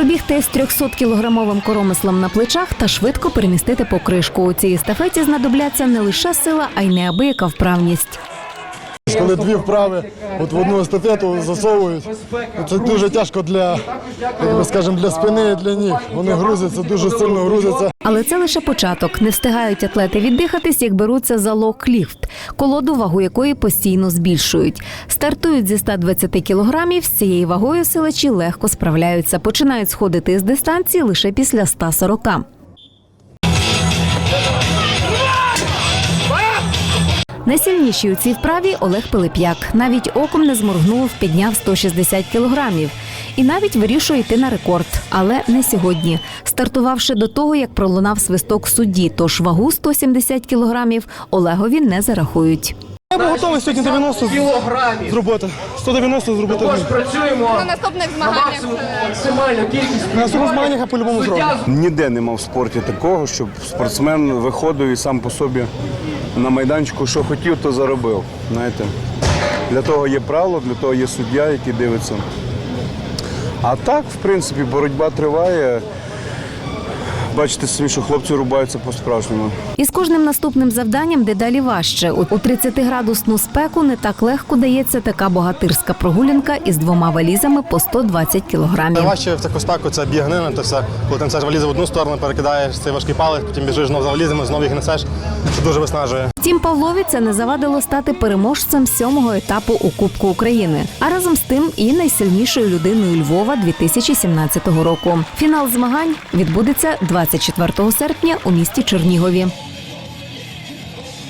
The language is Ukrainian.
Пробігти з 300 кілограмовим коромислом на плечах та швидко перемістити покришку. У цій естафеті знадобляться не лише сила, а й неабияка вправність. Коли дві вправи от в одну естафету засовують, це дуже тяжко для, як скажемо, для спини і для ніг. Вони грузяться, дуже сильно грузяться. Але це лише початок. Не встигають атлети віддихатись, як беруться за лок-ліфт, колоду, вагу якої постійно збільшують. Стартують зі 120 кілограмів. З цією вагою силачі легко справляються. Починають сходити з дистанції лише після 140. Найсильніший у цій вправі Олег Пилип'як. Навіть оком не зморгнув, підняв 160 кілограмів. І навіть вирішує йти на рекорд, але не сьогодні. Стартувавши до того, як пролунав свисток судді, тож вагу 170 кілограмів Олегові не зарахують. Я був готовий сьогодні 90 кілограмів. зробити. 190 зробити. Також працюємо На наступних змаганнях е, максимальну кількість. На наступних змаганнях я по-любому зроблю. Ніде нема в спорті такого, щоб спортсмен виходив і сам по собі на майданчику, що хотів, то заробив. Знаєте, для того є правило, для того є суддя, який дивиться. А так, в принципі, боротьба триває. Бачите самі, що хлопці рубаються по-справжньому. І з кожним наступним завданням дедалі важче. У 30-градусну спеку не так легко дається така богатирська прогулянка із двома валізами по 120 кілограмів. Найважче в таку спеку це біганина, то все. Коли ти несеш валізи в одну сторону, перекидаєш цей важкий палець, потім біжиш знов за валізами, знову їх несеш. Це дуже виснажує. Втім, Павлові це не завадило стати переможцем сьомого етапу у Кубку України, а разом з тим і найсильнішою людиною Львова 2017 року. Фінал змагань відбудеться 24 серпня у місті Чернігові.